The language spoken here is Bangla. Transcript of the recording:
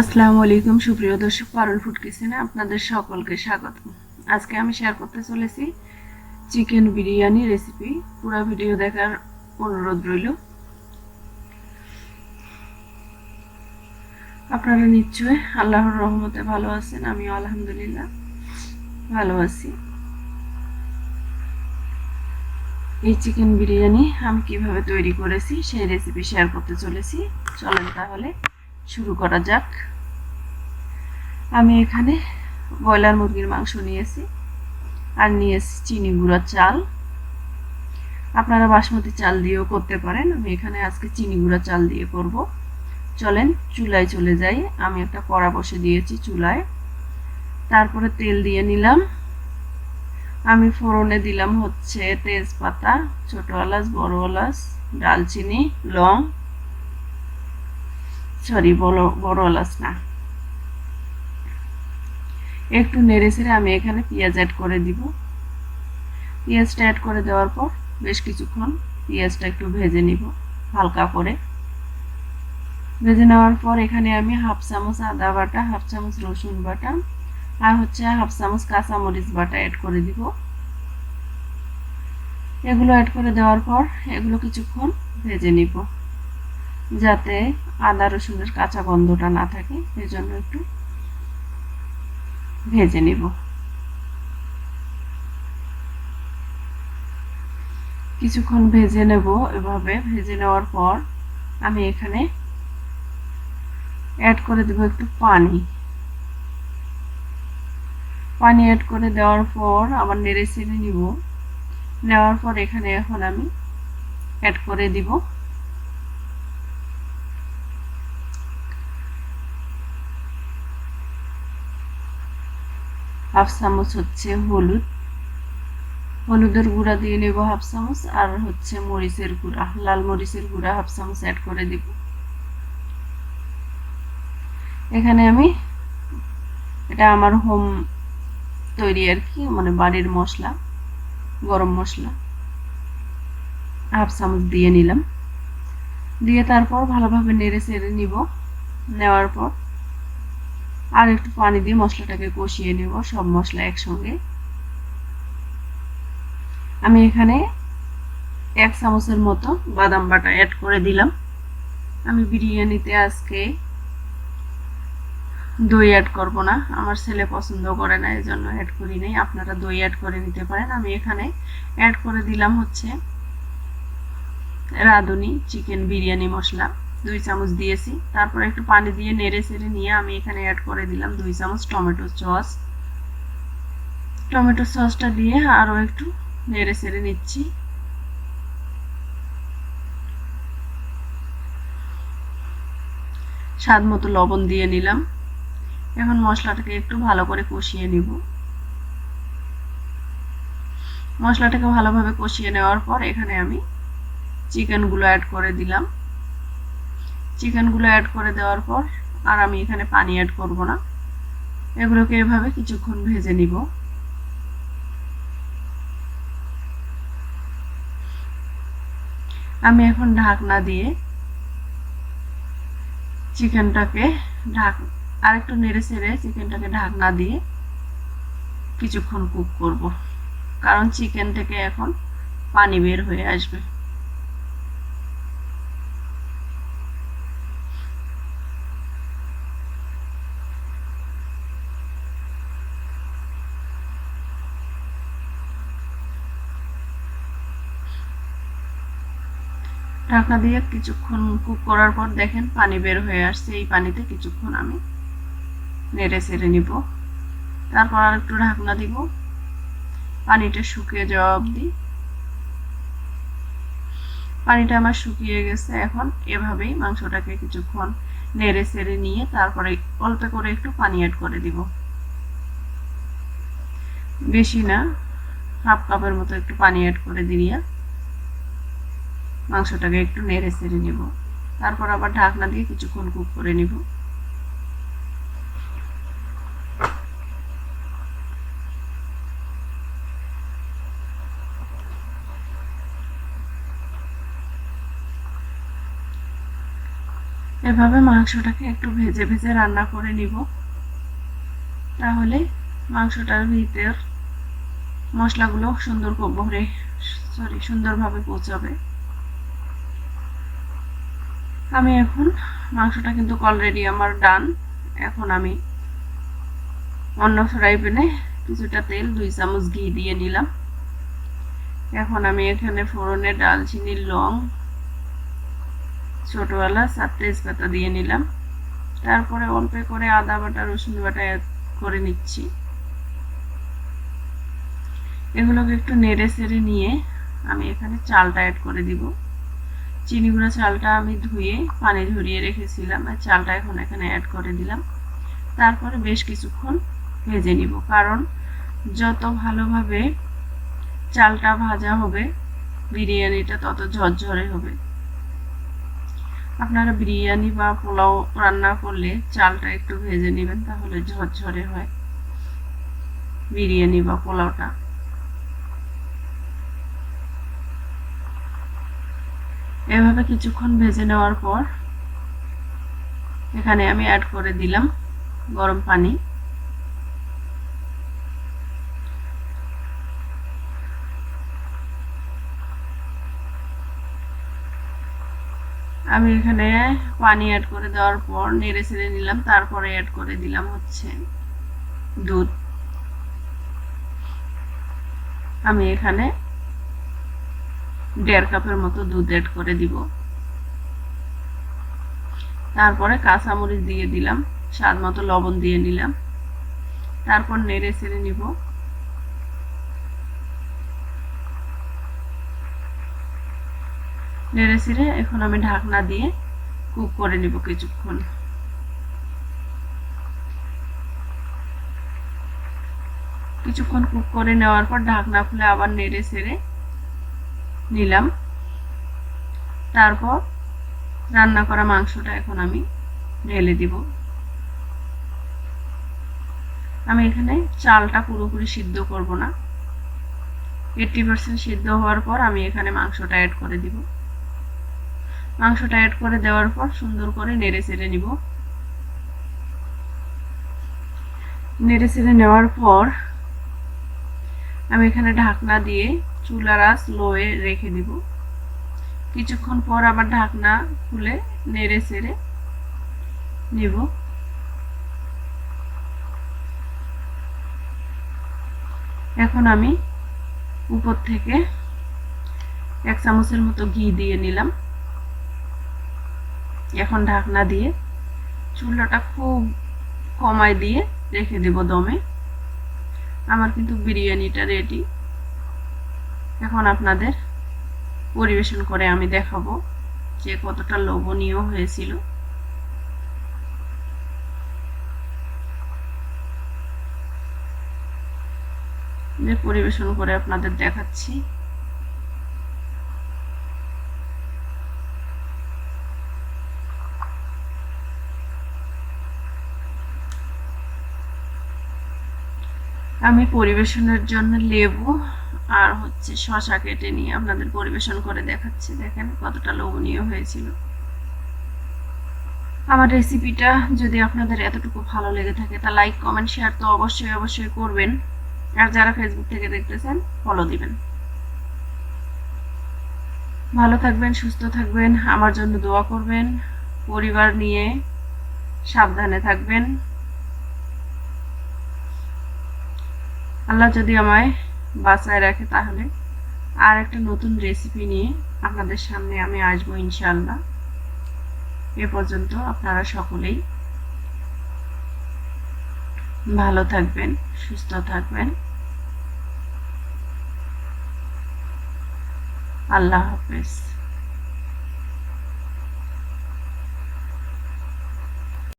আসসালামু আলাইকুম, সুপ্রিয় দর্শক, পারুল ফুড কিচেনে আপনাদের সকলকে স্বাগত। আজকে আমি শেয়ার করতে চলেছি চিকেন বিরিয়ানি রেসিপি পুরো ভিডিও দেখার অনুরোধ রইল। আপনারা নিশ্চয় আল্লাহর রহমতে ভালো আছেন আমি আলহামদুলিল্লাহ ভালো আছি। এই চিকেন বিরিয়ানি আমি কীভাবে তৈরি করেছি, সেই রেসিপি শেয়ার করতে চলেছি। চলেন তাহলে শুরু করা যাক। আমি এখানে ব্রয়লার মুরগির মাংস নিয়েছি আর নিয়েছি চিনি গুঁড়া চাল। আপনারা বাসমতি চাল দিয়েও করতে পারেন। আমি এখানে আজকে চিনি গুঁড়া চাল দিয়ে করব। চলেন, চুলায় চলে যাই। আমি একটা কড়া বসে দিয়েছি চুলায়। তারপরে তেল দিয়ে নিলাম। আমি ফোড়নে দিলাম হচ্ছে তেজপাতা, ছোট এলাচ, বড় এলাচ, ডালচিনি, লং সরি বড় বড় এলাচ না। একটু নেড়ে ছেড়ে আমি এখানে পেঁয়াজ অ্যাড করে দিব। পেঁয়াজটা অ্যাড করে দেওয়ার পর বেশ কিছুক্ষণ পেঁয়াজটা একটু ভেজে নিব, হালকা করে। ভেজে নেওয়ার পর এখানে আমি হাফ চামচ আদা বাটা, হাফ চামচ রসুন বাটা আর হচ্ছে হাফ চামচ কাঁচামরিচ বাটা অ্যাড করে দিব। এগুলো অ্যাড করে দেওয়ার পর এগুলো কিছুক্ষণ ভেজে নিব। যাতে আদা রসুনের কাঁচা গন্ধটা না থাকে জন্য একটু ভেজে নিব। কিছুক্ষণ ভেজে নেব। এভাবে ভেজে নেওয়ার পর আমি এখানে অ্যাড করে দেব একটু পানি। পানি অ্যাড করে দেওয়ার পর আবার নেড়ে চেড়ে নিব। নেওয়ার পর এখানে এখন আমি অ্যাড করে দিব। হাফ চামচ হচ্ছে হলুদ, হলুদের গুঁড়া দিয়ে নেব হাফ চামচ, আর হচ্ছে মরিচের গুঁড়া, লাল মরিচের গুঁড়া হাফ চামচ অ্যাড করে দিব। এখানে আমি এটা আমার হোম তৈরি আর কি মানে বাড়ির মশলা, গরম মশলা, হাফ চামচ দিয়ে নিলাম। দিয়ে তারপর ভালোভাবে নেড়ে চেড়ে নিব, নেওয়ার পর আর একটু পানি দিয়ে মশলাটাকে কষিয়ে নেব, সব মশলা একসঙ্গে। আমি এখানে এক চামচের মতো বাদাম বাটা অ্যাড করে দিলাম। আমি বিরিয়ানিতে আজকে দই অ্যাড করব না। আমার ছেলে পছন্দ করে না এই জন্য অ্যাড করি নাই। আপনারা দই অ্যাড করে নিতে পারেন। আমি এখানে অ্যাড করে দিলাম হচ্ছে রাঁধুনি চিকেন বিরিয়ানি মশলা। দুই চামচ দিয়েছি। তারপর একটু পানি দিয়ে নেড়ে চেড়ে নিয়ে আমি এখানে অ্যাড করে দিলাম দুই চামচ টমেটো সস। টমেটো সসটা দিয়ে আরও একটু নেড়ে চেড়ে নিচ্ছি। স্বাদ মতো লবণ দিয়ে নিলাম। এখন মশলাটাকে একটু ভালো করে কষিয়ে নিব। মশলাটাকে ভালোভাবে কষিয়ে নেওয়ার পর এখানে আমি চিকেনগুলো অ্যাড করে দিলাম। চিকেনগুলো অ্যাড করে দেওয়ার পর আর আমি এখানে পানি অ্যাড করব না। এগুলোকে এভাবে কিছুক্ষণ ভেজে নিব। আমি এখন ঢাকনা দিয়ে চিকেনটাকে ঢাক আরেকটু নেড়ে ছেড়ে চিকেনটাকে ঢাকনা দিয়ে কিছুক্ষণ কুক করব। কারণ চিকেন থেকে এখন পানি বের হয়ে আসবে। ঢাকনা দিয়ে কিছুক্ষণ কুক করার পর দেখেন পানি বের হয়ে আসছে। এই পানিতে কিছুক্ষণ আমি নেড়ে ছেড়ে নিব। তারপর আর একটু ঢাকনা দিব। পানিটা শুকিয়ে যাওয়া অবধি। পানিটা আমার শুকিয়ে গেছে এখন। এভাবেই মাংসটাকে কিছুক্ষণ নেড়ে ছেড়ে নিয়ে তারপরে অল্প করে একটু পানি অ্যাড করে দিব। বেশি না, হাফ কাপের মতো একটু পানি অ্যাড করে দিয়ে মাংসটাকে একটু নেড়ে ছেড়ে নিব। তারপর আবার ঢাকনা দিয়ে কিছুক্ষণ কুক করে নিব। এভাবে মাংসটাকে একটু ভেজে ভেজে রান্না করে নিব। তাহলে মাংসটার ভিতর মশলাগুলো সুন্দর ভরে, সরি, সুন্দরভাবে পৌঁছাবে। আমি এখন মাংসটা কিন্তু অলরেডি আমার ডান এখন আমি অন্য ফ্রাই প্যানে কিছুটা তেল, দুই চামচ ঘি দিয়ে নিলাম। এখন আমি এখানে ফোড়নে ডালচিনি, লং ছোটবেলা চার তেজপাতা দিয়ে নিলাম। তারপরে অল্প করে আদা বাটা, রসুন বাটা অ্যাড করে নিচ্ছি। এগুলোকে একটু নেড়ে সেড়ে নিয়ে আমি এখানে চালটা অ্যাড করে দিব। চিনি গুঁড়া চালটা আমি ধুয়ে, পানি ঝরিয়ে রেখেছিলাম আর চালটা এখন এখানে অ্যাড করে দিলাম। তারপরে বেশ কিছুক্ষণ ভেজে নিব, কারণ যত ভালোভাবে চালটা ভাজা হবে, বিরিয়ানিটা তত ঝরঝরে হবে। আপনারা বিরিয়ানি বা পোলাও রান্না করলে চালটা একটু ভেজে নেবেন, তাহলে ঝরঝরে হয়। বিরিয়ানি বা পোলাওটা। এভাবে কিছুক্ষণ ভেজে নেওয়ার পর এখানে আমি অ্যাড করে দিলাম গরম পানি। আমি এখানে পানি অ্যাড করে দেওয়ার পর নেড়ে ছেড়ে নিলাম, তারপরে অ্যাড করে দিলাম হচ্ছে দুধ। আমি এখানে দেড় কাপের মতো দুধ অ্যাড করে দিব। তারপরে কাঁচামরিচ দিয়ে দিলাম, স্বাদ মতো লবণ দিয়ে নিলাম। তারপর নেড়ে ছেড়ে নিব। নেড়ে ছেড়ে এখন আমি ঢাকনা দিয়ে কুক করে নিব কিছুক্ষণ। কিছুক্ষণ কুক করে নেওয়ার পর ঢাকনা খুলে আবার নেড়ে ছেড়ে নিলাম। তারপর রান্না করা মাংসটা এখন আমি ঢেলে দিব। আমি এখানে চালটা পুরোপুরি সিদ্ধ করব না। এইটটি পার্সেন্ট সিদ্ধ হওয়ার পর আমি এখানে মাংসটা অ্যাড করে দিব। মাংসটা অ্যাড করে দেওয়ার পর সুন্দর করে নেড়ে চেড়ে নিব। নেড়ে চেড়ে নেওয়ার পর আমি এখানে ঢাকনা দিয়ে চুলার আঁচ লোয়ে রেখে দিব। কিছুক্ষণ পর আবার ঢাকনা খুলে নেড়ে চেড়ে নিব। এখন আমি উপর থেকে এক চামচের মতো ঘি দিয়ে নিলাম। এখন ঢাকনা দিয়ে চুলাটা খুব কমায় দিয়ে রেখে দেব দমে। আমার কিন্তু বিরিয়ানিটা রেডি এখন আপনাদের পরিবেশন করে আমি দেখাবো যে কতটা লোভনীয় হয়েছিল। পরিবেশন করে আপনাদের দেখাচ্ছি। আমি পরিবেশনের জন্য লেবু আর হচ্ছে শশা কেটে নিয়ে আপনাদের পরিবেশন করে দেখাচ্ছি। দেখেন কতটা লোভনীয় হয়েছিল। আমার রেসিপিটা যদি আপনাদের এতটুকু ভালো লেগে থাকে, তা লাইক কমেন্ট শেয়ার তো অবশ্যই অবশ্যই করবেন। আর যারা ফেসবুক থেকে দেখতেছেন ফলো দিবেন। ভালো থাকবেন, সুস্থ থাকবেন, আমার জন্য দোয়া করবেন। পরিবার নিয়ে সাবধানে থাকবেন। আল্লাহ যদি আমায় বাঁচায় রাখে তাহলে। আর একটা নতুন রেসিপি নিয়ে আপনাদের সামনে আমি আসব ইনশাল্লাহ এ পর্যন্ত আপনারা সকলেই ভালো থাকবেন, সুস্থ থাকবেন। আল্লাহ হাফেজ।